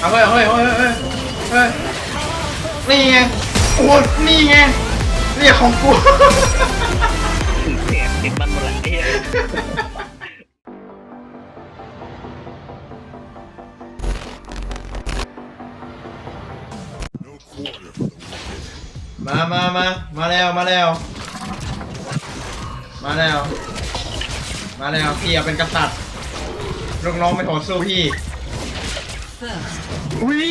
เอาเฮ้ยเฮ้ยเฮ้ยเฮ้ยเฮ้ยนี่ไงโอ้นี่ไงเรียกของกูเสียติดมันหมดละไอ้เหี้ยมามามามาแล้วมาแล้ว มาแล้ว มาแล้วพี่เป็นกษัตริย์ลูกน้องไม่โหดสู้พี่ อุ้ย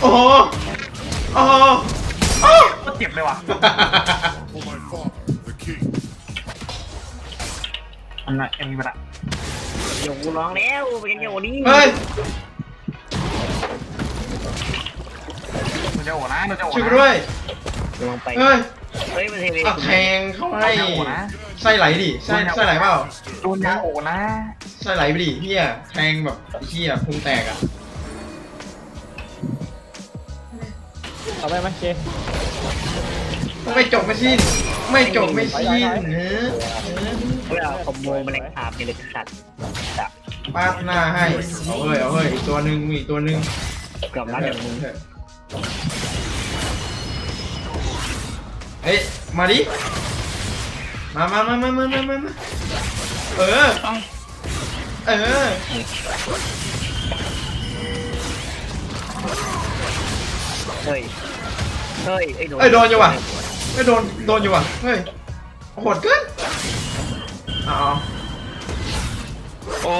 โอ้โหโอ้โหโอ้ก็เจ็บเลยว่ะ For my father, the king. อันนั้นอันนี้ไปละโยกูร้องแล้วเป็นโยนี่เฮ้ยมันจะโหนะมันจะโหช่วยกูนะด้วยลงไปเฮ้ยเฮ้ยมันเทเลเอาแทงเข้าให้มันจะโหนะไส้ไหลดิไส้ไส้ไหลเปล่าโดนยาโหนะ ไหลไปดิเฮียแทงแบบเฮียพุงแตกอะเอาไปไหมเจไม่จบไม่สิ้น ไม่จบไม่สิ้นเนื้อเวอาขโมยแมงสาบเนี่ยเลยสัตว์ปาดหน้าให้ เอาเฮ้ย เอาเฮ้ย อีกตัวหนึ่งมีตัวหนึ่งกลับร้านอย่างมึงเฮ้ย มาดิ มามามามามามามาเออ เออ เฮ้ย เฮ้ย ไอ้โดนเอ้ยโดนอยู่ว่ะ เฮ้ยโดนโดนอยู่ว่ะเฮ้ยโหดเกินเอ๋อาโอ้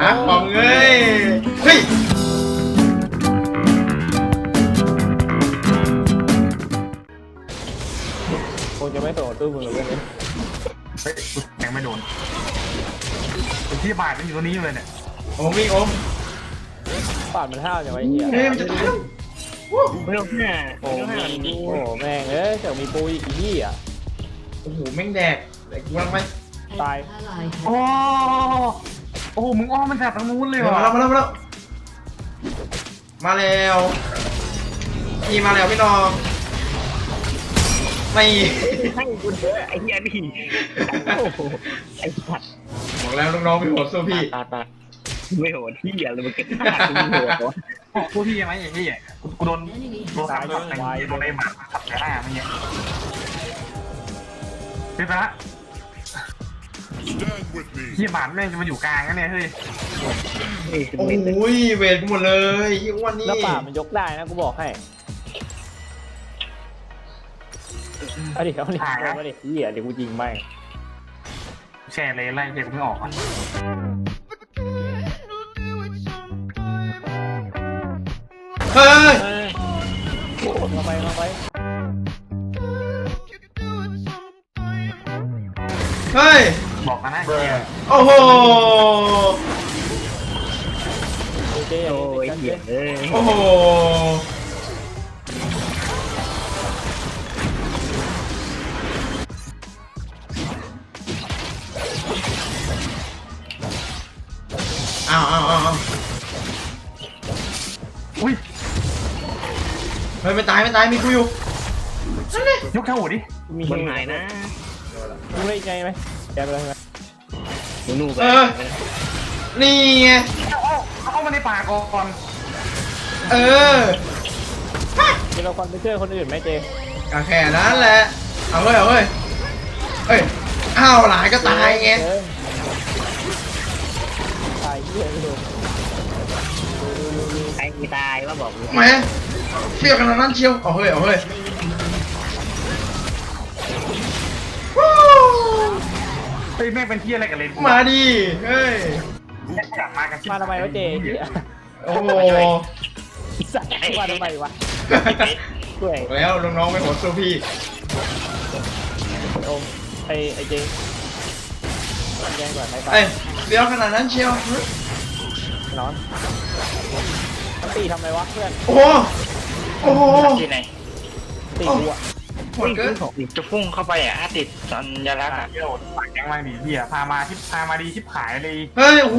หาของเงยเฮ้ยคงจะไม่โดดตู้มือเว้ยเฮ้ยแท งไม่โดนไอ้ที่บาดมันอยู่ตรงนี้อยู่เลยเนี่ยโอมวิ่งโอมปาดมันห้าวอย่างไรเหี้ยเฮ้ยมันจะตายแล้ววู้เรื่องห้าโอ้เรื่องห้าโหแม่งเอ้ยเดี๋ยวมีปูอีกอียี่อะโอ้โหแม่งแดกแดกกูรังไหมตายโอ้โอ้โหมึงอ้อมมันจากตรงนู้นเลยเดี๋ยวว่ะมาแล้วมาแล้วมาแล้วมาแล้วพี่มาแล้วพี่น้อง ไม่ให้กูเถอะไอ้เหี้ยนี่โอ้โหไอ้สัตว์บอกแล้วน้องๆพี่โหดสู้พี่ ตาตาไม่โหดที่เหี้ยเลยมันเก็บขาดกูไม่โหดวะพวกพี่ไหมไอ้ที่กูกูโดนโดนสามช็อตแต่งโดนไอ้หมาขับแค่หน้ามันเนี่ยเป็นไปละ Stand with me. ที่หมาแม่งจะมาอยู่กลางกันเนี่ยเฮ้ยเฮ้ยโอ้ยเวทกูหมดเลยยี่อ้วันนี้แล้วป่ามันยกได้นะกูบอกให้ เอาดิเอาดิเอามาดิเหี้ยเดี๋ยวกูยิงแม่งแช่เลยไล่เจ็บไม่ออกอะเฮ้ยเออมาไปมาไปเฮ้ย บอกกันนะเฮียโอ้โหเจโอ้ยเจเหี้ยเอ้ยโอ้โห อาวอ้าวอ้าวอ้าวอุ้ยเฮ้ยไม่ตายไม่ตายมีกูอยู่นั่นเลยยกเท้าหัวดิมีมันหายนะมึงได้ไงไหมแกไปเลยไหมหนูหนูไปนี่ไงเอาเอาเข้ามาในป่าก่อนเออมีเราคนไปช่วยคนอื่นไหมเจก็แค่นั้นแหละเอาเฮ้ยเอาเฮ้ยเอ้ยอ้าวหลายก็ตายไงเออ ใครมีตายว่าบอกกูแหมเฟี้ยวขนาดนั้นเชียวเอาเฮ้ยเอาเฮ้ยวู้เฮ้ยแม่งเป็นที่อะไรกันเลยมาดิเฮ้ยกลับมากันมาทำไมวะเจเหี้ยโอ้โหสัตว์มาทำไมวะช่วยบอกแล้วน้องๆไม่โหดสู้พี่โอมไอไอเจแย่งก่อนใครไปเอ้ยเฟี้ยวขนาดนั้นเชียว นอนมันตีทำไรวะเพื่อนโอ้โหโอ้โหที่ไหนตีกูอะโหดเกินจะพุ่งเข้าไปอะติดสัญลักษณ์อะเที่ยวปากแกงมาดีเฮียพามาที่พามาดีชิบหายเลยเฮ้ยโอ้โห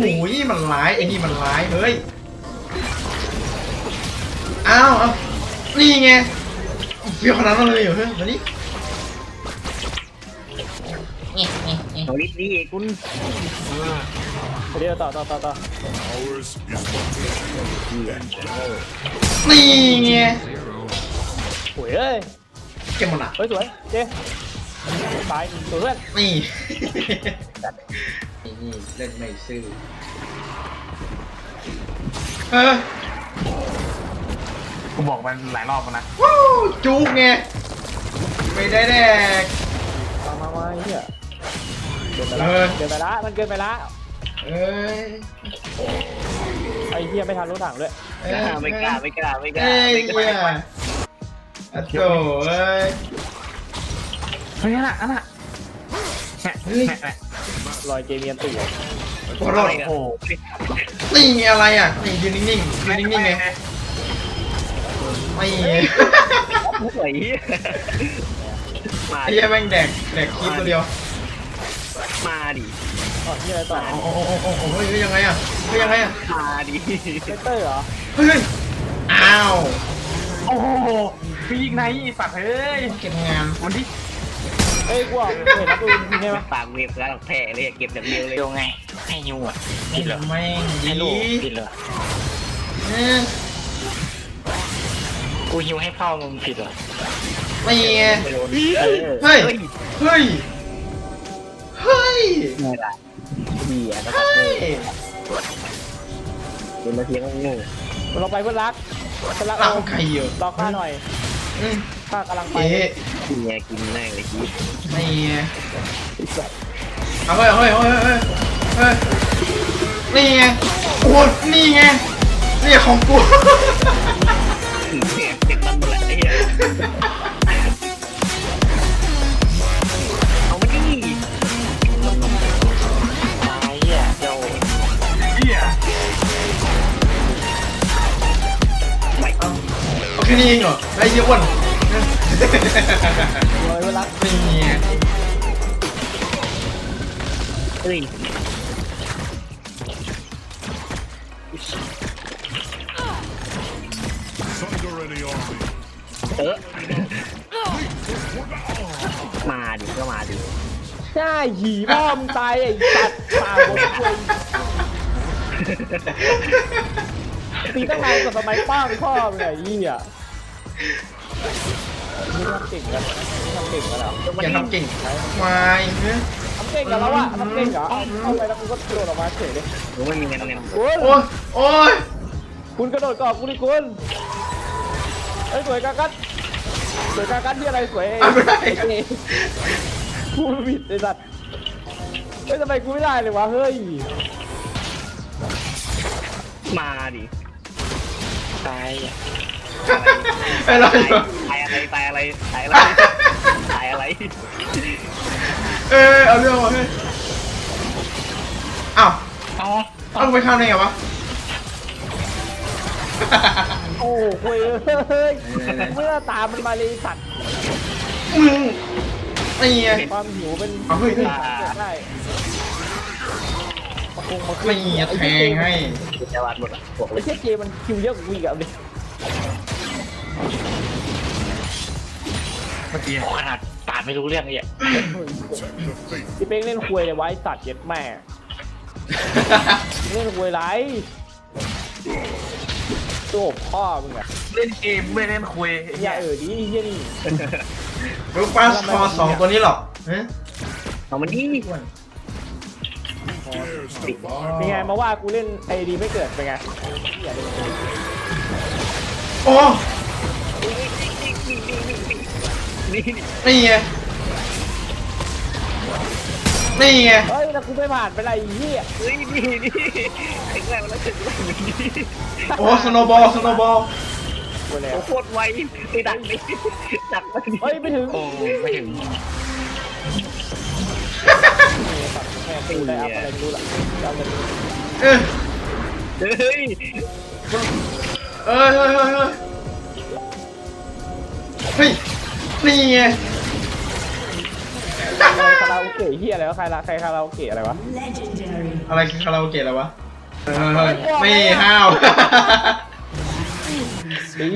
มันร้ายไอ้นี่มันร้ายเฮ้ยอ้าวเอานี่ไงเฟี้ยวขนาดนั้นเลยเหรอเฮ้ยมานี่เอาลิฟต์นี่คุณเออโดเดี๋ยวต่อต่อต่อต่อ Ours is but to นี่ไงโอ้ยเอ้ยเก็บมันอะเฮ้ยสวยเจ๊ตายสวยเพื่อนนี่ นี่เล่นไม่ซื่อเออกูบอกมันหลายรอบแล้วนะวู้จุกไงไม่ได้แดกมามามาไอ้เหี้ยเกินไปเอละอเกินไปละมันเกินไปละ เอ้ยไอ้เหี้ยไม่ทันรถถังด้วยเอ้ยไม่กล้าไม่กล้าไม่กล้าเอ้ยไม่กเหี้ยล้าอะโถเอ้ยเฮ้ยนั่นน่ะนั่นน่ะเนี่ยเฮ้ยเนี่ยเนี่ยรอยเจเมียนตีโคตรโอ้โหนี่ไงอะไรอะนี่ยืนนิ่งๆยืนนิ่งๆไงไม่สวยมาไอ้ดิเหี้ยแม่งแดกแดกคลิปตัวเดียว มาดิอ๋อที่อะไรต่อโอ้โหโอ้โหโอ้โหเฮ้ยเฮ้ยยังไงอะเฮ้ยยังไงอะมาดิเลเตอร์เหรอเฮ้ยเฮ้ยอ้าวโอ้โหพี่ยิงไหนไอ้สัตว์เฮ้ยเก็บงานวันที่เอ้ยกูอะเห็นแล้วดูจริงใช่ไหมปากเวฟแล้วแพ้เลยเก็บอย่างเดียวเลยเร็วไงให้ยูอะผิดเหรอแม่งดีให้ลูกผิดเหรอเออกูฮิวให้พ่อมึงผิดเหรอไม่ไงเออเฮ้ยเฮ้ยเฮ้ย ไม่ละดีอะแล้วก็เฮ้ยเป็นมาเทียงงูมันลงไปเพื่อนรักเพื่อนรักเอาใครอยู่รอข้าหน่อยอืมข้ากำลังไปเอ๊ะกินไงกินแม่งเลยคิดไม่ไงเอาเฮ้ยเฮ้ยเฮ้ยเฮ้ยเฮ้ยนี่ไงโอ้นี่ไงนี่ของกูเก็บมันหมดแหละไอ้เหี้ย เอาแค่นี้เหรอไอ้เยอ้วนรอยเพื่อนรักนี่เฮ้ยเออมาดิก็มาดิใช่หีพ่อมงตายไอ้สัตว์ตาบนเลยตีตั้งนานกับสมัยป้าไปพ่อมึงไอ้ยี่อะ นี่ทำเก่งกันนี่ทำเก่งกันเหรออย่าทำเก่งมาอีกนะทำเก่งกันแล้วอะทำเก่งเหรอเอาเข้าไปแล้วกูก็กระโดดออกมาเฉยเลยหนูไม่มีเงินเงินคุณโอ้ยโอ้ยคุณกระโดดก่อนกูดิคุณเอ้ยสวยกากัดสวยกากัดที่อะไรสวยเอ้ยเอาไม่ได้เอ้ยกูผิดไอ้สัตว์เฮ้ยทำไมกูไม่ได้เลยวะเฮ้ยมาดิตายอะ ไอ้เราอยู่ตายอะไรตายอะไรตายอะไรตายอะไรเออเอาเรื่องมาเฮ้ยอ้าวเอ้าเอากูไปข้ามได้ไงวะโอ้โหคุยเฮ้ยเมื่อตามมันมาเลยสัตว์มึงนี่ไงความหิวเป็นเอาเฮ้ยเฮ้ยเกิดได้มาคงมาไม่ไงแทงให้จะวาดหมดอะบอกเลไอ้ยเชี่ยเจมันคิวเยอะกว่ากูอีกอะดิ มื่อกี้โอ้ขนาดปาดไม่รู้เรื่องเลยอะ Protect the faith. พี่เป้งเล่นคุยเลยไวะไอ้สัตว์เย็ดแม่ เล่นคุยไรตัวพ่อมึงอะเล่นเกมไม่เล่นคุยไอ้อเหี้ย่ายเออดีเฮียนี่รู้ป้าคอสองตัวนี้หรอกฮะเอามันดิ Dares to เป็นไงมาว่ากูเล่นไอดีไม่เกิดเป็นไงโอ้ นี่นี่ไงนี่ไงเฮ้ยแล้วกูไม่ผ่านไปไรเฮียเฮ้ยนี่นี่ไอ้แรกแล้วถึงแล้วนี่โอ้สโนบอลสโนบอลกูแล้วโอ้โคตรไวไปดักนี่ดักมันเฮ้ยไม่ถึงโอ้ไม่ถึงแม่กูได้อัพอะไรไม่รู้ละจำเลยเออเฮ้ยเอ้ยเฮ้ยเฮ้ยเฮ้ยเฮ้ย นี่ไงคาราโอเกะเฮียอะไรวะใครละใครคาราโอเกะอะไรวะอะไรคือคาราโอเกะแล้ววะเฮ้ยเฮ้ยไม่ห้าว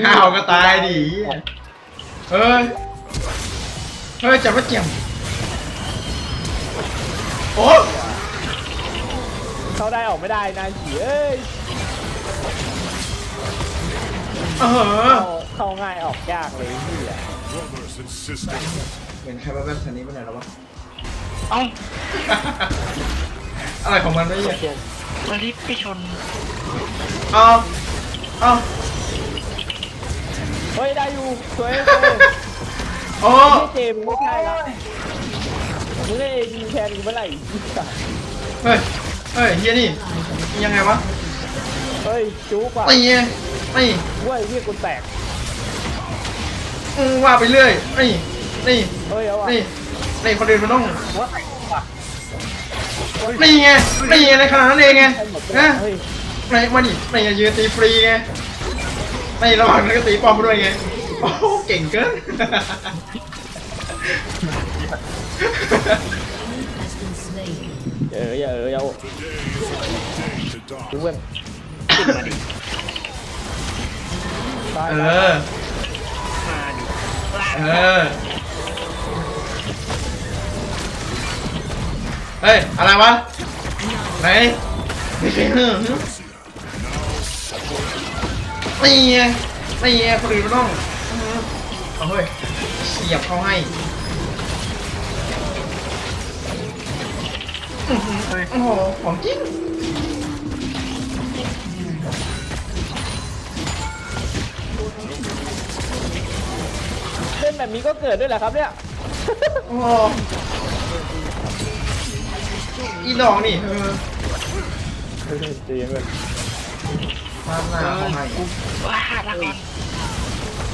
ห้าวก็ตายดิเฮ้ยเฮ้ยจับมาเจียมโอ้ตเข้าได้ออกไม่ได้นายผีเอ้ยเออเข้าเข้าง่ายออกยากเลยพี่อะ Brothers and sisters. เห็นใครมาแบบทันนี้ไปไหนแล้ววะ เอ้าอะไรของมันไม่เนี่ยเดี๋ยวมารีบไปชนเอาเอาเฮ้ยได้อยู่สวยเลยโอ้พี่เจมส์ไม่ใช่ละมึงได้เอ็นแทนกูเมื่อไหร่อีกอะเฮ้ย เฮ้ยเฮียนี่ ยังไงวะเฮ้ยจุ๊บอะไม่ไงไม่เว้ยพี่กูแตก อืมว่าไปเรื่อยนี่นี่เฮ้ยเอาอะนี่นี่คนอื่นมันต้องว่าไอ้ว่ะนี่ไงนี่ไงในขนาดนั้นเองไงให้หมดเลยนะเฮ้ยไม่มาดิไม่ไงยืนตีฟรีไงไม่ระหว่างนั้นก็ตีปอมด้วยไงโอ้โหเก่งเกินเอออย่าเอออย่า To die. ดูเว้ยขึ้นมาดิตายเอแล้วอมาดิ เออ เฮ้ย อะไรวะ ไหนไม่เองนี่ไงนี่ไงคนอื่นมันต้องเอาเฮ้ยเสียบเขาให้อื้อหือโอ้โหของจริง แบบนี้ก็เกิดด้วยเหรอครับเนี่ยโอ้โหอีดอกนี่เออเจียงเลยมาหน้าเขาให้ว้าละก่อน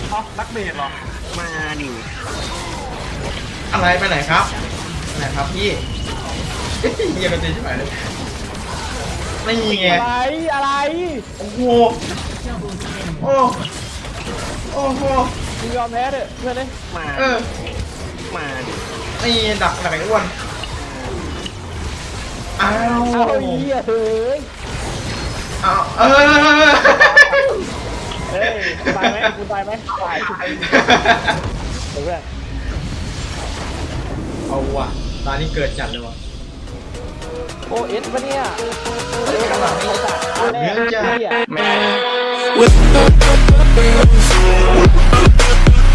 เอ้านักเบสเหรอ มาดิอะไรไปไหนครับไปไหนครับพี่เฮ้ยเฮียกันตีใช่ไหมเลยนี่ไงอะไรอะไร โอ้โหโอ้โอ้โห มึงยอมแพ้เถอะเพื่อนเลยมาเออมาดินี่ดักดักไอ้อ้วนอ้าวเอาเหี้ยเฮ้ยอ้าวเออเฮ้ยตายไหมกูตายไหมตายเพื่อนเอาว่ะตอนนี้เกิดจัดเลยว่ะโอเอสปะเนี่ยเฮ้ยกำลังเขาตัดแน่เรื่องจ้ะเหี้ยแ